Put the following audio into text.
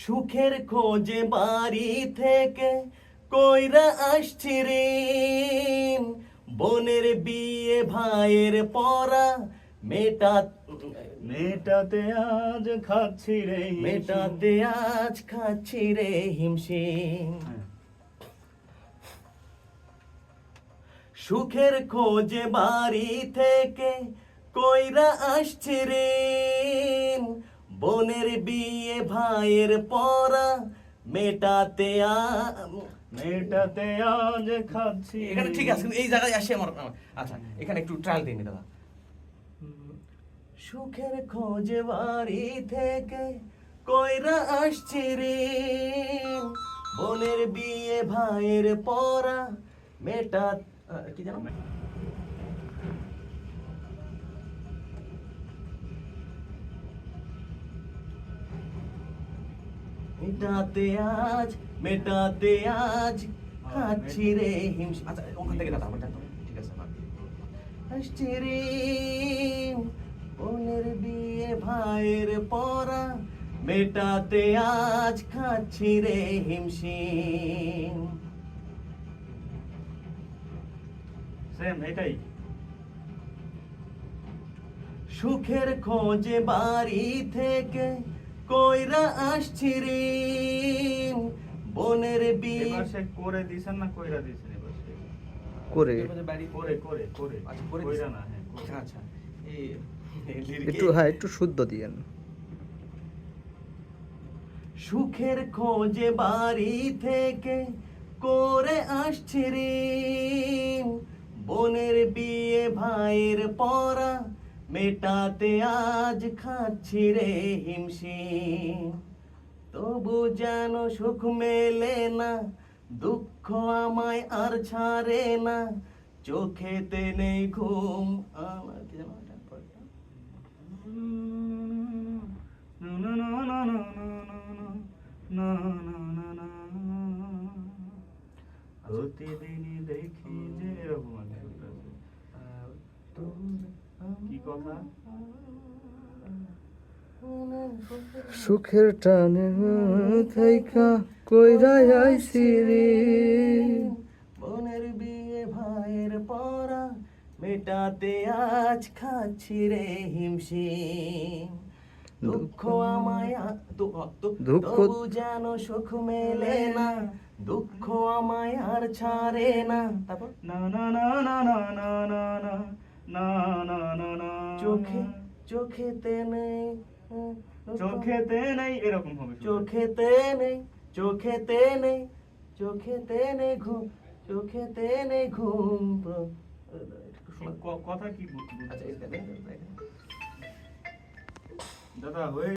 সুখের খোঁজে বাড়ি থেকে কইরা আসছি রে। বোনের বিয়ে ভাইয়ের পড়া মেটা মেটাতে আজ খাচ্ছি রে মেটাতে আজ খাচ্ছি রে হিমশিম। হ্যাঁ। সুখের খোঁজে বাড়ি থেকে কইরা আসছি রে। বোনের বিয়ে ভাইয়ের পরা মেটাতে মেটাতে আজ খাচ্ছি। এখানে ঠিক আছে এই জায়গায় আসে আমার আচ্ছা এখানে একটু ট্রায়াল দিন দাদা। সুখের খোঁজে বাড়ি থেকে কইরা আসছি রে। বোনের বিয়ে ভাইয়ের পরা মেটা কি জানো মেটাতে আজ মেটাতে আজ খাচ্ছি রে হিমস আচ্ছা ওখান থেকে দাদা আমার ঠিক আছে আসছি রে বোনের বিয়ে ভাইয়ের পরা মেটাতে আজ খাচ্ছি রে হিমশিম। সেম এটাই। সুখের খোঁজে বাড়ি থেকে কইরা আসছি রে। বোনের এবার সে করে দিছেন না কইরা দিছেন এবার করে। করে করে করে। আচ্ছা, করে কইরা দিছেন। না হ্যাঁ। আচ্ছা lyric-এ- একটু হ্যাঁ একটু শুদ্ধ দিয়েন। সুখের খোঁজে বাড়ি থেকে করে আসছি রে। বোনের বিয়ে ভাইয়ের পরা মেটাতে আজ খাচ্ছি রে হিমশি তবু যেন সুখ মেলে না, দুঃখ আমায় আর ছাড়ে না। চোখেতে নেই ঘুম প্রতিদিনই দেখি যে এরকম সুখের টানে থাইকা কইরা আইছি রে বোনের বিয়ে ভাইয়ের পরা মেটাতে আজ খাচ্ছি রে হিমশিম। দুঃখ আমায় দুঃখ- যেন সুখ মেলে না দুঃখ আমায় আর ছাড়ে না। তারপর? না না না না না না না। না না না না চোখে চোখেতে নেই চোখেতে নেই এরকম হবে। চোখেতে নেই চোখেতে নেই চোখেতে নেই ঘুম চোখেতে নেই ঘুম কথা কি আচ্ছা। দাদা হয়ে